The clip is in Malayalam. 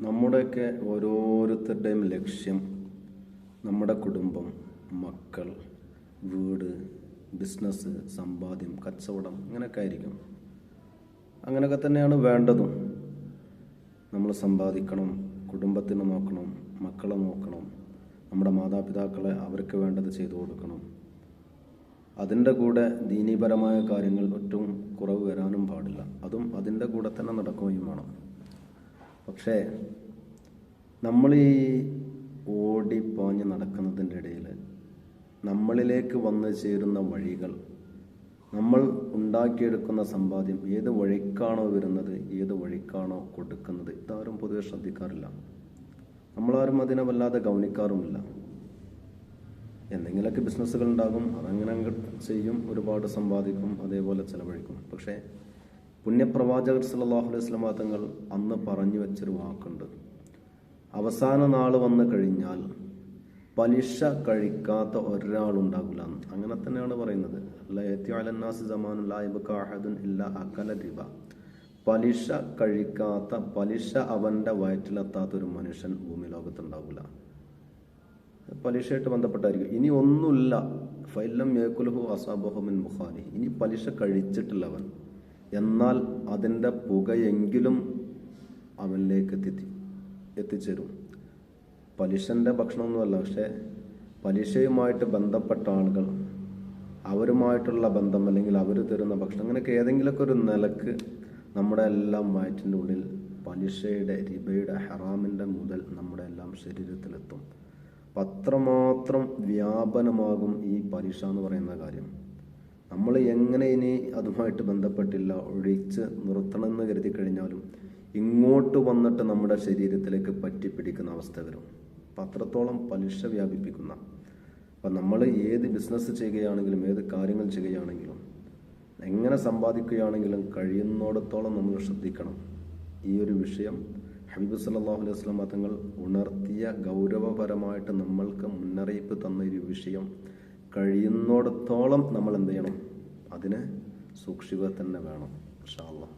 നമ്മുടെയൊക്കെ ഓരോരുത്തരുടെയും ലക്ഷ്യം നമ്മുടെ കുടുംബം മക്കൾ വീട് ബിസിനസ് സമ്പാദ്യം കച്ചവടം അങ്ങനെയൊക്കെ ആയിരിക്കും. അങ്ങനെയൊക്കെ തന്നെയാണ് വേണ്ടതും. നമ്മൾ സമ്പാദിക്കണം കുടുംബത്തിനെ നോക്കണം മക്കളെ നോക്കണം നമ്മുടെ മാതാപിതാക്കളെ അവർക്ക് വേണ്ടത് ചെയ്തു കൊടുക്കണം. അതിന്റെ കൂടെ ദീനീപരമായ കാര്യങ്ങൾ ഒറ്റവും കുറവ് വരാനും പാടില്ല. അതും അതിന്റെ കൂടെ തന്നെ നടക്കുകയും വേണം. പക്ഷേ നമ്മൾ ഈ ഓടിപ്പോഞ്ഞ് നടക്കുന്നതിന്റെ ഇടയിൽ നമ്മളിലേക്ക് വന്നു ചേരുന്ന വഴികൾ നമ്മൾ ഉണ്ടാക്കിയെടുക്കുന്ന സമ്പാദ്യം ഏത് വഴിക്കാണോ വരുന്നത് ഏത് വഴിക്കാണോ കൊടുക്കുന്നത് ഇതാരും പൊതുവെ ശ്രദ്ധിക്കാറില്ല. നമ്മളാരും അതിനെ വല്ലാതെ ഗൗനിക്കാറുമില്ല. എന്തെങ്കിലുമൊക്കെ ബിസിനസ്സുകൾ ഉണ്ടാകും അതങ്ങനെ ചെയ്യും ഒരുപാട് സമ്പാദിക്കും അതേപോലെ ചിലവഴിക്കും. പക്ഷേ പുണ്യപ്രവാചകർ സല്ലല്ലാഹു അലൈഹി വസല്ലം തങ്ങൾ അന്ന് പറഞ്ഞു വെച്ചൊരു വാക്കുണ്ട്. അവസാന നാൾ വന്നു കഴിഞ്ഞാൽ പലിശ കഴിക്കാത്ത ഒരാളുണ്ടാകില്ല അങ്ങനെ തന്നെയാണ് പറയുന്നത്. ദിബ പലിശ കഴിക്കാത്ത പലിശ അവന്റെ വയറ്റിലെത്താത്ത ഒരു മനുഷ്യൻ ഭൂമി ലോകത്തുണ്ടാവില്ല പലിശയായിട്ട് ബന്ധപ്പെട്ടായിരിക്കും. ഇനി ഒന്നുമില്ല. ഫൈലം മേക്കുലഹു അസാബഹുമിൻ ബുഖാരി. ഇനി പലിശ കഴിച്ചിട്ടില്ലവൻ. എന്നാൽ അതിന്റെ പുകയെങ്കിലും അവനിലേക്ക് എത്തി എത്തിച്ചേരും. പലിശന്റെ ഭക്ഷണമൊന്നുമല്ല പക്ഷേ പലിശയുമായിട്ട് ബന്ധപ്പെട്ട ആളുകൾ അവരുമായിട്ടുള്ള ബന്ധം അല്ലെങ്കിൽ അവർ തരുന്ന ഭക്ഷണം അങ്ങനെയൊക്കെ ഏതെങ്കിലുമൊക്കെ ഒരു നിലയ്ക്ക് നമ്മുടെ എല്ലാം വയറ്റിന്റെ ഉള്ളിൽ പലിശയുടെ രിബയുടെ ഹറാമിന്റെ മുതൽ നമ്മുടെ എല്ലാം ശരീരത്തിലെത്തും. അത്രമാത്രം വ്യാപനമാകും ഈ പലിശ എന്ന് പറയുന്ന കാര്യം. നമ്മൾ എങ്ങനെ ഇനി അതുമായിട്ട് ബന്ധപ്പെട്ടില്ല ഒഴിച്ച് നിർത്തണമെന്ന് കരുതി കഴിഞ്ഞാലും ഇങ്ങോട്ട് വന്നിട്ട് നമ്മുടെ ശരീരത്തിലേക്ക് പറ്റിപ്പിടിക്കുന്ന അവസ്ഥ വരും. അപ്പം അത്രത്തോളം പലിശ വ്യാപിപ്പിക്കുന്ന. അപ്പം നമ്മൾ ഏത് ബിസിനസ് ചെയ്യുകയാണെങ്കിലും ഏത് കാര്യങ്ങൾ ചെയ്യുകയാണെങ്കിലും എങ്ങനെ സമ്പാദിക്കുകയാണെങ്കിലും കഴിയുന്നിടത്തോളം നമ്മൾ ശ്രദ്ധിക്കണം. ഈ ഒരു വിഷയം ഹബീബ് സല്ലാഹു അലൈഹി വസല്ലം തങ്ങൾ ഉണർത്തിയ ഗൗരവപരമായിട്ട് നമ്മൾക്ക് മുന്നറിയിപ്പ് തന്ന ഒരു വിഷയം കഴിയുന്നിടത്തോളം നമ്മൾ എന്ത് ചെയ്യണം? അതിനെ സൂക്ഷിക്കുക തന്നെ വേണം ഇൻഷാ അല്ലാഹ്